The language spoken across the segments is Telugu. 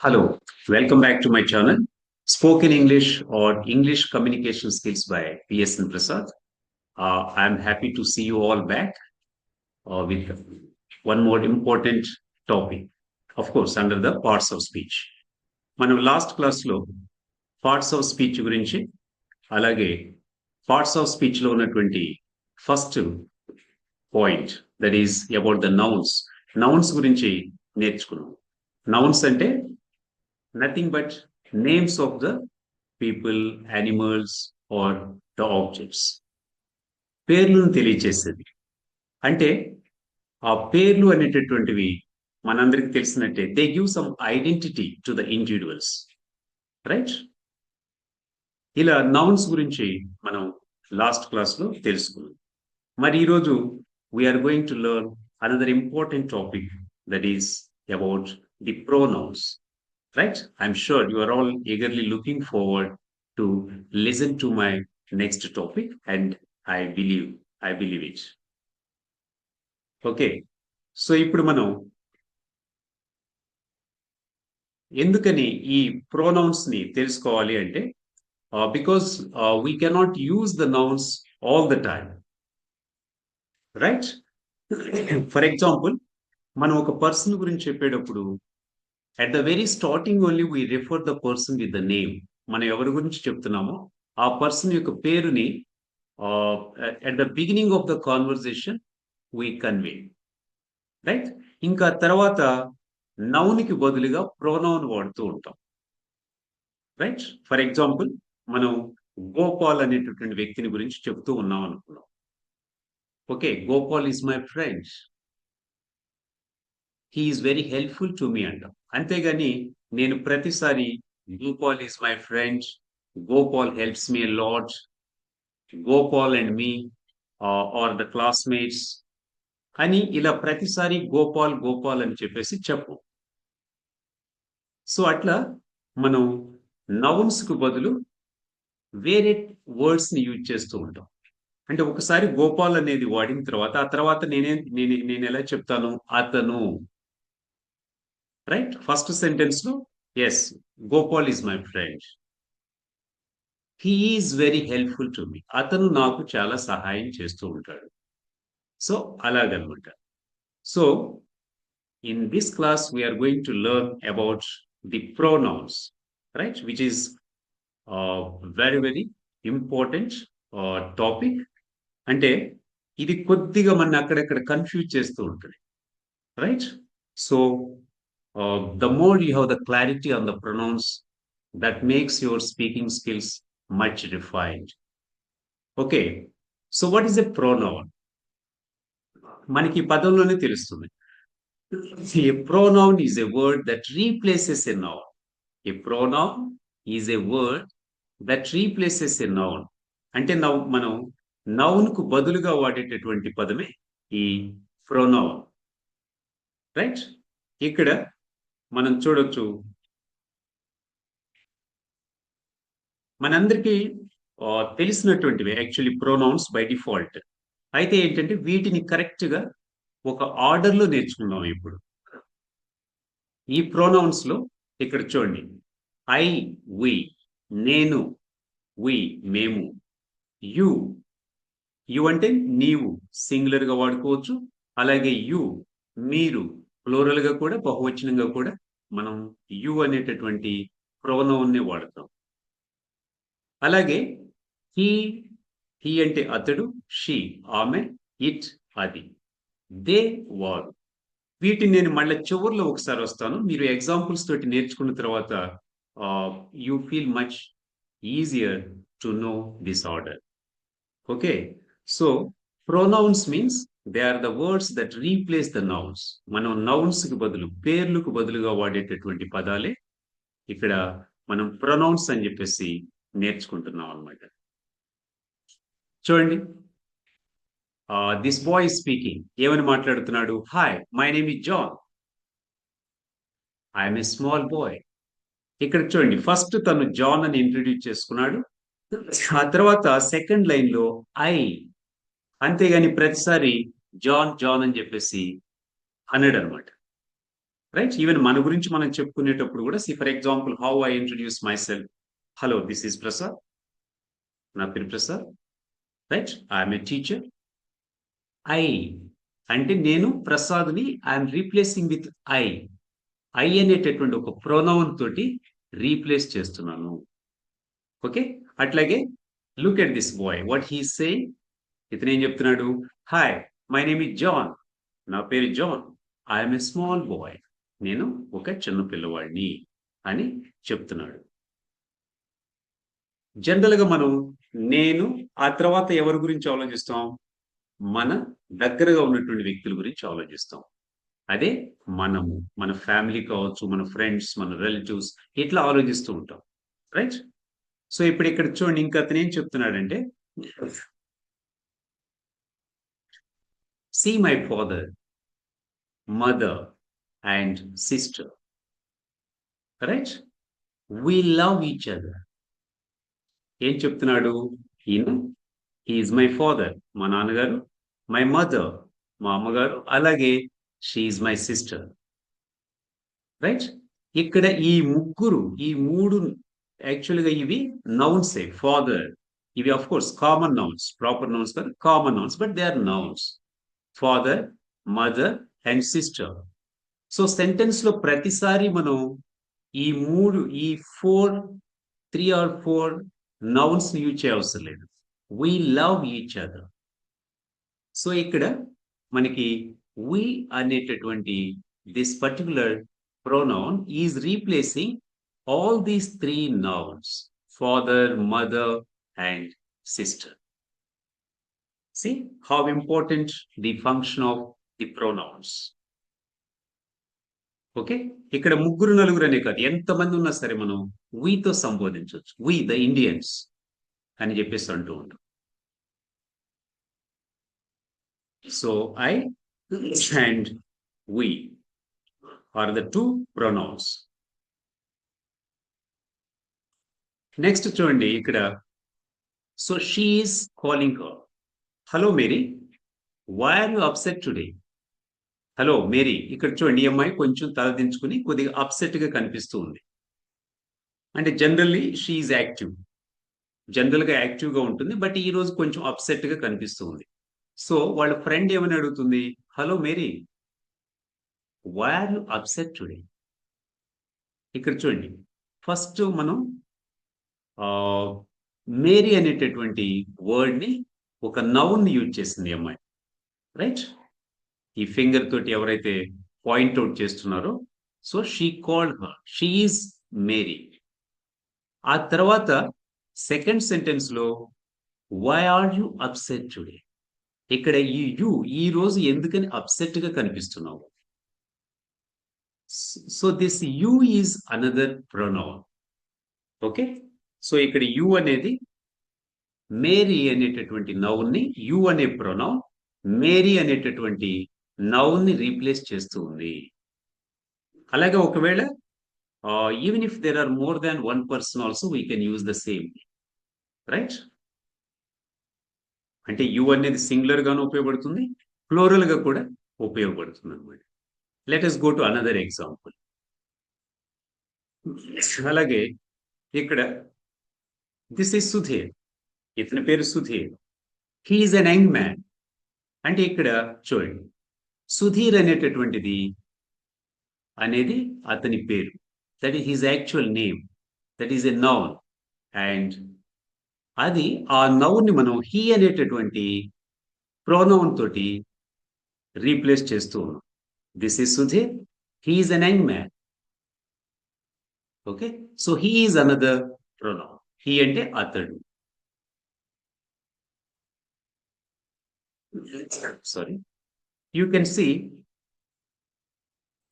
Hello welcome back to my channel spoken English or English communication skills by PSN Prasad I'm happy to see you all back with one more important topic of course under the parts of speech మనం లాస్ట్ క్లాస్లో పార్ట్స్ ఆఫ్ స్పీచ్ గురించి అలాగే పార్ట్స్ ఆఫ్ స్పీచ్లో ఉన్నటువంటి first point that is about the nouns nouns గురించి నేర్చుకున్నాం. నౌన్స్ అంటే nothing but names of the people animals or the objects పేర్లను తెలియచేసేది అంటే ఆ పేర్లు అనేటటువంటివి మనందరికి తెలిసినట్టే. They give some identity to the individuals right ఇలా నౌన్స్ గురించి మనం లాస్ట్ క్లాస్లో తెలుసుకున్నాం. మరి ఈరోజు we're going to learn another important topic that is about the pronouns right i'm sure you are all eagerly looking forward to listen to my next topic and i believe i believe it okay so ఇప్పుడు మనం ఎందుకని ఈ ప్రొనౌన్స్ని తెలుసుకోవాలి అంటే because we cannot use the nouns all the time right for example మనం ఒక పర్సన్ గురించి చెప్పేటప్పుడు at the very starting only we refer the person with the name మనం ఎవరి గురించి చెప్తున్నామో ఆ పర్సన్ యొక్క పేరుని at the beginning of the conversation we convey right ఇంకా తర్వాత నౌన్కి బదులుగా ప్రోనౌన్ వాడుతూ ఉంటాం. రైట్ ఫర్ ఎగ్జాంపుల్ మనం గోపాల్ అనేటటువంటి వ్యక్తిని గురించి చెప్తూ ఉన్నాం అనుకున్నాం. Okay Gopal is my friend he's very helpful to me అంటాం. అంతేగాని నేను ప్రతిసారి Gopal is my friend Gopal helps me lot Gopal and me are the classmates అని ఇలా ప్రతిసారి గోపాల్ గోపాల్ అని చెప్పేసి చెప్పు. సో అట్లా మనం నౌన్స్కు బదులు వేరే వర్డ్స్ని యూజ్ చేస్తూ ఉంటాం. అంటే ఒకసారి గోపాల్ అనేది వాడిన తర్వాత ఆ తర్వాత నేనే నేను నేను ఎలా చెప్తాను? అతను. Right first సెంటెన్స్లో yes Gopal is my friend he's very helpful to me అతను నాకు చాలా సహాయం చేస్తూ ఉంటాడు సో అలాగనమాట so in this class we're going to learn about the pronouns right which is very very important topic అంటే ఇది కొద్దిగా మన అక్కడక్కడ కన్ఫ్యూజ్ చేస్తూ ఉంటుంది. Right so Uh, the more you have the clarity on the pronouns, that makes your speaking skills much refined. Okay, so what is a pronoun? మనకి పదంలోనే తెలుస్తుంది. A pronoun is a word that replaces a noun a pronoun is a word that replaces a noun అంటే నౌ మనం నౌన్కు బదులుగా వాడేటటువంటి పదమే ఈ ప్రోనౌన్ రైట్ ఇక్కడ మనం చూడొచ్చు. మనందరికీ తెలిసినటువంటివి యాక్చువల్లీ ప్రొనౌన్స్ బై డిఫాల్ట్ అయితే ఏంటంటే వీటిని కరెక్ట్గా ఒక ఆర్డర్లో నేర్చుకున్నాం నేర్చుకుందాం ఇప్పుడు. ఈ ప్రొనౌన్స్లో ఇక్కడ చూడండి. ఐ వి నేను వి మేము యు. యు అంటే నీవు సింగులర్గా వాడుకోవచ్చు. అలాగే యు మీరు ప్లోరల్గా కూడా బహువచనంగా కూడా మనం యు అనేటటువంటి ప్రొనౌన్ వాడతాం. అలాగే హీ హీ అంటే అతడు షీ ఆమె ఇట్ అది. దే వారు. వీటిని నేను మళ్ళీ చివరిలో ఒకసారి వస్తాను. మీరు ఎగ్జాంపుల్స్ తోటి నేర్చుకున్న తర్వాత you feel much easier to know this order. Okay? So pronouns means they are the words that replace the nouns మనం నౌన్స్కి బదులు పేర్లకు బదులుగా వాడేటటువంటి పదాలే ఇక్కడ మనం ప్రొనౌన్స్ అని చెప్పేసి నేర్చుకుంటున్నాం అనమాట చూడండి. దిస్ బాయ్ స్పీకింగ్ ఏమని మాట్లాడుతున్నాడు? Hi my name is John I'm a small boy ఇక్కడ చూడండి ఫస్ట్ తను జాన్ అని ఇంట్రడ్యూస్ చేసుకున్నాడు. ఆ తర్వాత సెకండ్ లైన్లో ఐ అంతేగాని ప్రతిసారి జాన్ జాన్ అని చెప్పేసి అన్నాడు అనమాట రైట్ ఈవెన్ మన గురించి మనం చెప్పుకునేటప్పుడు కూడా see for example how I introduce myself hello this is Prasad నా పేరు Prasad right I'm a teacher I అంటే నేను ప్రసాద్ని I'm replacing with I I అనేటటువంటి ఒక ప్రోనౌన్ తోటి రీప్లేస్ చేస్తున్నాను. ఓకే అట్లాగే look at this boy what he say ఇతను ఏం చెప్తున్నాడు? Hi my name is John నా పేరు John I'm a small boy నేను ఒక చిన్న పిల్లవాడిని అని చెప్తున్నాడు. జనరల్గా మనం నేను ఆ తర్వాత ఎవరి గురించి ఆలోచిస్తాం? మన దగ్గరగా ఉన్నటువంటి వ్యక్తుల గురించి ఆలోచిస్తాం. అదే మనము మన ఫ్యామిలీ కావచ్చు మన ఫ్రెండ్స్ మన రిలేటివ్స్ ఇట్లా ఆలోచిస్తూ ఉంటాం. రైట్ సో ఇప్పుడు ఇక్కడ చూడండి ఇంకా అతను ఏం చెప్తున్నాడంటే see my father, mother, and sister right We love each other. ఏం చెప్తున్నాడు ఈయన? ఈజ్ మై ఫాదర్ మా నాన్నగారు మై మదర్ మా అమ్మగారు అలాగే షీఈ్ మై సిస్టర్ రైట్ ఇక్కడ ఈ ముగ్గురు ఈ మూడు యాక్చువల్గా ఇవి నౌన్సే ఫాదర్ ఇవి of course common nouns proper nouns కాదు common nouns but they are nouns father mother and sister so సెంటెన్స్లో ప్రతిసారి మనం ఈ మూడు ఈ four three or four nouns use చేయవలసిన లేదు. We love each other so ఇక్కడ మనకి వి అనేటటువంటి this particular pronoun is replacing all these three nouns father mother and sister see how important the function of the pronouns. Okay ఇక్కడ ముగ్గురు నలుగురు అనే కాదు. ఎంతమంది ఉన్నా సరే మనం వీతో సంబోధించవచ్చు. వి ద ఇండియన్స్ అని చెప్పేసి అంటూ ఉంటాం. So I and we are the two pronouns next చూడండి ఇక్కడ. So she's calling her hello Mary why are you upset today hello Mary ఇక్కడ చూడండి ఈ అమ్మాయి కొంచెం తలదించుకుని కొద్దిగా అప్సెట్గా కనిపిస్తూ ఉంది అంటే జనరల్లీ షీఈ్ యాక్టివ్ జనరల్గా యాక్టివ్గా ఉంటుంది బట్ ఈ రోజు కొంచెం అప్సెట్గా కనిపిస్తూ ఉంది సో వాళ్ళ ఫ్రెండ్ ఏమని అడుగుతుంది? Hello Mary why are you upset today ఇక్కడ చూడండి. ఫస్ట్ మనం మేరీ అనేటటువంటి వర్డ్ని ఒక నౌన్ని యూజ్ చేసింది అమ్మాయి. రైట్ ఈ ఫింగర్ తోటి ఎవరైతే పాయింట్ అవుట్ చేస్తున్నారో so she called her. She's Mary. ఆ తర్వాత second సెంటెన్స్లో why are you upset today ఇక్కడ ఈ యు ఈ రోజు ఎందుకని అప్సెట్గా కనిపిస్తున్నావు? So this you is another pronoun okay so ఇక్కడ యు అనేది మేరీ అనేటటువంటి నౌన్ని యు అనే ప్రొనౌన్ మేరీ అనేటటువంటి నౌన్ని రీప్లేస్ చేస్తూ ఉంది. అలాగే ఒకవేళ even if there are more than one person also we can use the same right అంటే యు అనేది సింగులర్ గాను ఉపయోగపడుతుంది ప్లోరల్గా కూడా ఉపయోగపడుతుంది అనమాట let's go to another example అలాగే ఇక్కడ దిస్ ఇస్ సుధీర్ ఇతని పేరు Sudheer. He's an young man అంటే ఇక్కడ చూడండి. సుధీర్ అనేటటువంటిది అనేది అతని పేరు. That is his actual name that is a noun and అది ఆ నౌన్ని మనం హీ అనేటటువంటి ప్రోనౌన్ తోటి రీప్లేస్ చేస్తూ ఉన్నాం. This is Sudheer he's an young man okay so he's another pronoun he అంటే అతడు. Sorry, you can see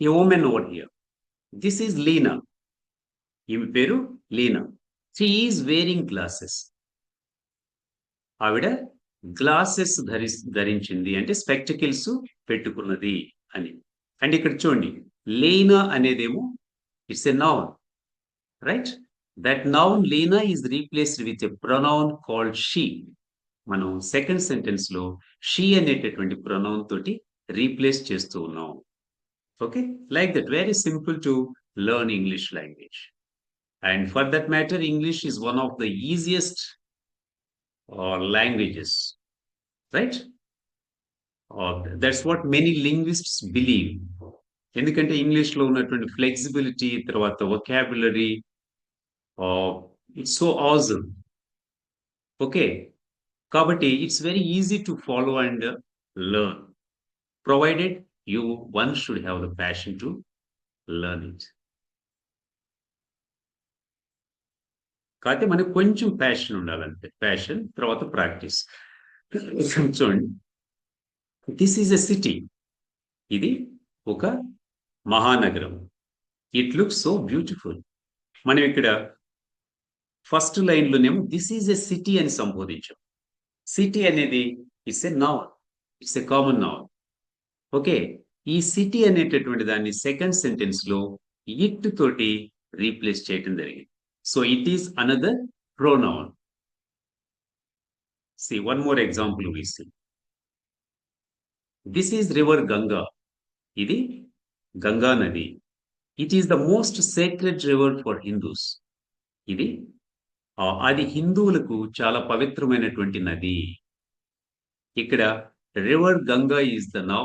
a woman over here. This is Lena. ఈమె పేరు Lena she is wearing glasses ఆవిడ గ్లాసెస్ ధరి ధరించింది. అంటే స్పెక్టికల్స్ పెట్టుకున్నది అని. అండ్ ఇక్కడ చూడండి. Lena అనేదేమో it's a noun right that noun Lena is replaced with a pronoun called she మనం సెకండ్ సెంటెన్స్లో షీ అనేటటువంటి ప్రొనౌన్ తోటి రీప్లేస్ చేస్తూ ఉన్నాం Okay, like that, very simple to learn English language. And for that matter, English is one of the easiest uh, languages, right? Uh, that's what many linguists believe. ఎందుకంటే ఇంగ్లీష్లో ఉన్నటువంటి ఫ్లెక్సిబిలిటీ తర్వాత vocabulary it's so awesome okay కాబట్టి it's very easy to follow and learn provided you one should have the passion to learn it కాకపోతే మనకు కొంచెం ప్యాషన్ ఉండాలంటే ప్యాషన్ తర్వాత ప్రాక్టీస్ చూడండి. దిస్ ఈజ్ ఎ సిటీ ఇది ఒక మహానగరం. ఇట్ లుక్ సో బ్యూటిఫుల్ మనం ఇక్కడ ఫస్ట్ లైన్లోనేమో దిస్ ఈజ్ ఎ సిటీ అని సంబోధించాం. సిటీ అనేది it's a noun it's a common noun okay ఈ సిటీ అనేటటువంటి దాన్ని సెకండ్ సెంటెన్స్లో ఇట్ తోటి రీప్లేస్ చేయటం జరిగింది. So it is another pronoun see one more example we see this is river Ganga ఇది గంగా నది. It is the most sacred river for Hindus ఇది ఆ, అది హిందువులకు చాలా పవిత్రమైనటువంటి నది. ఇక్కడ river Ganga is the noun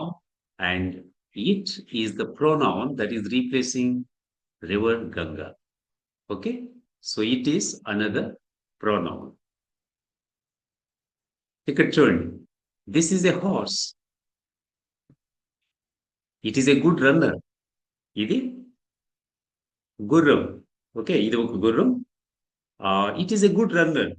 and it is the pronoun that is replacing river Ganga okay so it is another pronoun ఇక్కడ చూడండి. This is a horse it is a good runner ఇది గుర్రం. ఓకే ఇది ఒక గుర్రం. It is a good runner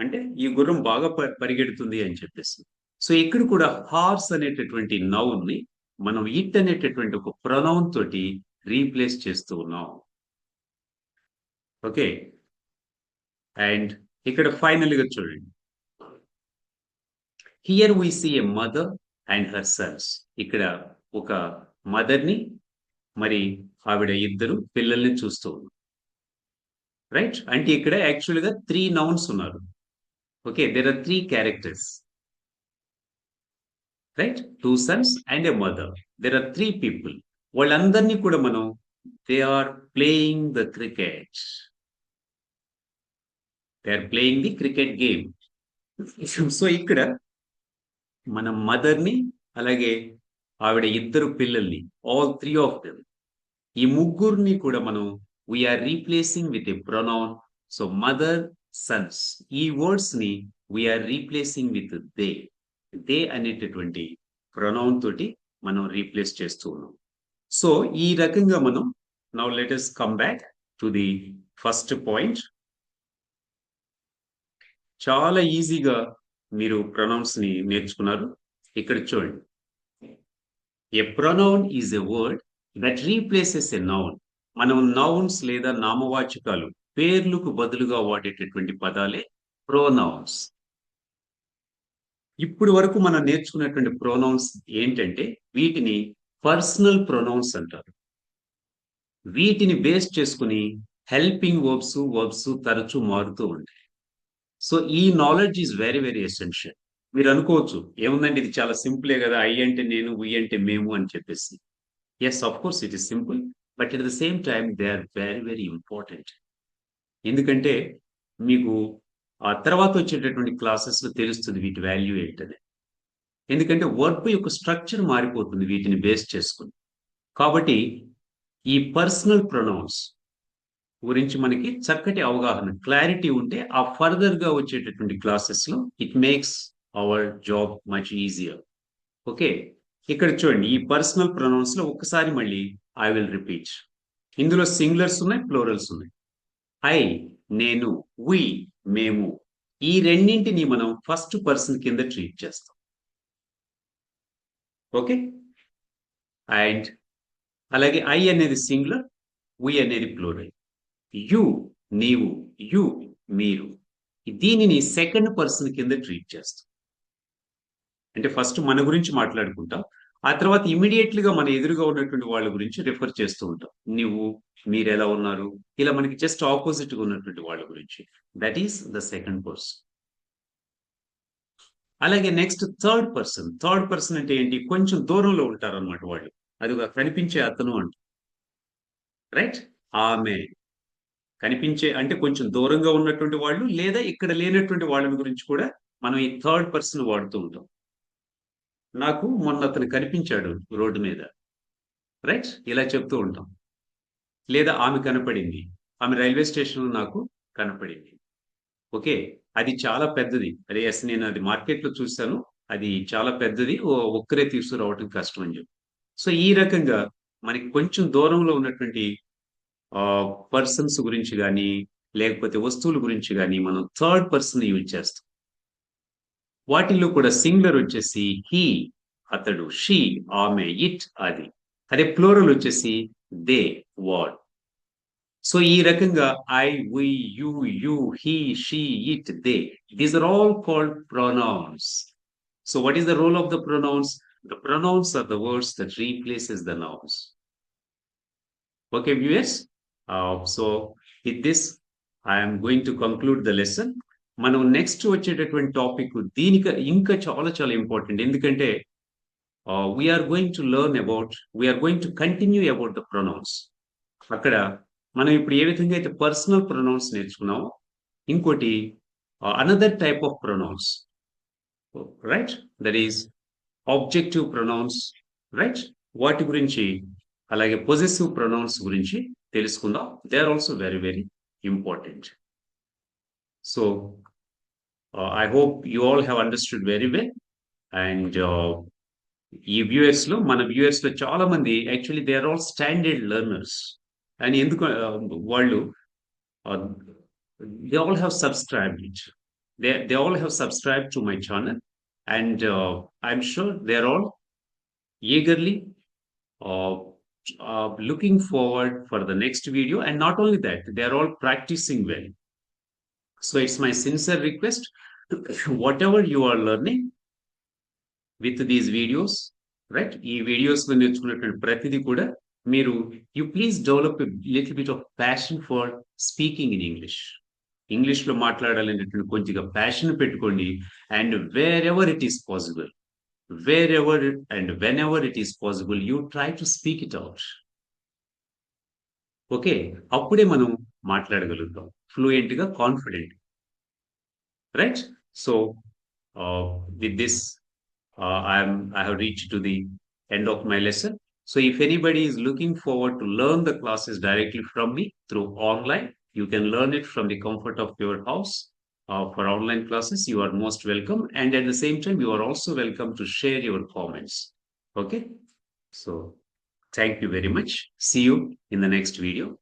అంటే ఈ గుర్రం బాగా ప- పరిగెడుతుంది అని చెప్పేసి. సో ఇక్కడ కూడా హార్స్ అనేటటువంటి నౌన్ని మనం ఇట్ అనేటటువంటి ఒక ప్రొనౌన్ తోటి రీప్లేస్ చేస్తూ ఉన్నాం. ఓకే అండ్ ఇక్కడ ఫైనల్గా చూడండి. Here we see a mother and her sons ఇక్కడ ఒక మదర్ని మరి ఆవిడ ఇద్దరు పిల్లల్ని చూస్తూ ఉన్నారు. రైట్ అంటే ఇక్కడ యాక్చువల్గా త్రీ నౌన్స్ ఉన్నారు. Okay there are three characters right two sons and a mother there are three people వాళ్ళందరినీ కూడా మనం they are playing the cricket they are playing the cricket game so ఇక్కడ మన మదర్ని అలాగే ఆవిడ ఇద్దరు పిల్లల్ని ఆల్ త్రీ ఆఫ్ దెమ్ ఈ ముగ్గురిని కూడా మనం we're replacing with a pronoun so mother sons ఈ వర్డ్స్ని we're replacing with they they అనేటటువంటి ప్రొనౌన్ తోటి మనం రీప్లేస్ చేస్తూ ఉన్నాం. సో ఈ రకంగా మనం now let's come back to the first point చాలా ఈజీగా మీరు ప్రొనౌన్స్ని నేర్చుకున్నారు. ఇక్కడ చూడండి. A pronoun is a word that replaces a noun మనం నౌన్స్ లేదా నామవాచకాలు పేర్లకు బదులుగా వాడేటటువంటి పదాలే ప్రోనౌన్స్ ఇప్పుడు వరకు మనం నేర్చుకున్నటువంటి ప్రోనౌన్స్ ఏంటంటే వీటిని పర్సనల్ ప్రొనౌన్స్ అంటారు. వీటిని బేస్ చేసుకుని హెల్పింగ్ వర్బ్స్ వర్బ్స్ తరచూ మారుతూ ఉంటాయి. సో ఈ knowledge is very very essential మీరు అనుకోవచ్చు ఏముందండి ఇది చాలా సింపులే కదా ఐ అంటే నేను వి అంటే మేము అని చెప్పేసి. Yes of course it is simple but at the same time they are very very important ఎందుకంటే మీకు ఆ తర్వాత వచ్చేటటువంటి క్లాసెస్లో తెలుస్తుంది వీటి వాల్యూ ఏంటనే. ఎందుకంటే వర్క్ యొక్క స్ట్రక్చర్ మారిపోతుంది వీటిని బేస్ చేసుకుని. కాబట్టి ఈ పర్సనల్ ప్రొనౌన్స్ గురించి మనకి చక్కటి అవగాహన క్లారిటీ ఉంటే ఆ ఫర్దర్గా వచ్చేటటువంటి క్లాసెస్లో it makes our job much easier okay ఇక్కడ చూడండి ఈ పర్సనల్ ప్రొనౌన్స్లో ఒక్కసారి మళ్ళీ ఐ విల్ రిపీట్ ఇందులో సింగులర్స్ ఉన్నాయి ప్లోరల్స్ ఉన్నాయి. ఐ నేను వి మేము ఈ రెండింటిని మనం ఫస్ట్ పర్సన్ కింద ట్రీట్ చేస్తాం. ఓకే అండ్ అలాగే ఐ అనేది సింగులర్ వి అనేది ప్లోరల్ యు నీవు యు మీరు. దీనిని సెకండ్ పర్సన్ కింద ట్రీట్ చేస్తాం. అంటే ఫస్ట్ మన గురించి మాట్లాడుకుంటాం. ఆ తర్వాత ఇమీడియట్లీ గా మన ఎదురుగా ఉన్నటువంటి వాళ్ళ గురించి రిఫర్ చేస్తూ ఉంటాం. నువ్వు మీరు ఎలా ఉన్నారు? ఇలా మనకి జస్ట్ ఆపోజిట్గా ఉన్నటువంటి వాళ్ళ గురించి. That is the second person అలాగే next third person third person అంటే ఏంటి? కొంచెం దూరంలో ఉంటారు అనమాట వాళ్ళు. అది కనిపించే అతను అంట. రైట్ ఆమె. కనిపించే అంటే కొంచెం దూరంగా ఉన్నటువంటి వాళ్ళు లేదా ఇక్కడ లేనటువంటి వాళ్ళని గురించి కూడా మనం ఈ థర్డ్ పర్సన్ వాడుతూ ఉంటాం. నాకు మొన్న అతను కనిపించాడు రోడ్డు మీద. రైట్? ఇలా చెప్తూ ఉంటాం. లేదా ఆమె కనపడింది. ఆమె రైల్వే స్టేషన్లో నాకు కనపడింది. ఓకే? అది చాలా పెద్దది. అదే ఎస్ నేను అది మార్కెట్లో చూశాను. అది చాలా పెద్దది. ఓ- ఒక్కరే తీసుకురావటం కష్టం అని చెప్పి. సో ఈ రకంగా మనకి కొంచెం దూరంలో ఉన్నటువంటి పర్సన్స్ గురించి కానీ లేకపోతే వస్తువుల గురించి కానీ మనం థర్డ్ పర్సన్ యూజ్ చేస్తాం. వాటిల్లో కూడా సింగులర్ వచ్చేసి హీ అతడు షీ ఆమె ఇట్ అది. అదే ప్లోరల్ వచ్చేసి దే వాడ్ సో ఈ రకంగా I we you you he she it they. These are all called pronouns so what is the role of the pronouns the pronouns are the words that replaces the nouns okay viewers so with this I'm going to conclude the lesson మనం నెక్స్ట్ వచ్చేటటువంటి టాపిక్ దీనికి ఇంకా చాలా చాలా ఇంపార్టెంట్ ఎందుకంటే we're going to learn about we're going to continue about the pronouns అక్కడ మనం ఇప్పుడు ఏ విధంగా అయితే పర్సనల్ ప్రొనౌన్స్ నేర్చుకున్నామో ఇంకోటి another type of pronouns right that is objective pronouns right వాటి గురించి అలాగే పొజిటివ్ ప్రొనౌన్స్ గురించి తెలుసుకుందాం. They are also very very important so I hope you all have understood very well and ఈ వ్యూయర్స్లో మన వ్యూయర్స్లో చాలా మంది actually they are all standard learners and ఎందుకు uh, వాళ్ళు they all have subscribed it they they all have subscribe to my channel and I'm sure they are all eagerly uh, uh, looking forward for the next video. And not only that they are all practicing well. So it's my sincere request whatever you are learning with these videos right? ఈ వీడియోస్లో నేర్చుకున్నటువంటి ప్రతిదీ కూడా మీరు you please develop little bit of passion for speaking in English ఇంగ్లీష్లో మాట్లాడాలనేటువంటి కొద్దిగా ప్యాషన్ పెట్టుకోండి. And wherever it is possible wherever and whenever it is possible you try to speak it out okay అప్పుడే మనం మాట్లాడగలుగుతాం. ఫ్లూయెంట్ గా confident right so with this I'm I have reach to the end of my lesson so if anybody is looking forward to learn the classes directly from me through online you can learn it from the comfort of your house uh, for online classes, you are most welcome. And at the same time, you are also welcome to share your comments. Okay. So thank you very much. See you in the next video.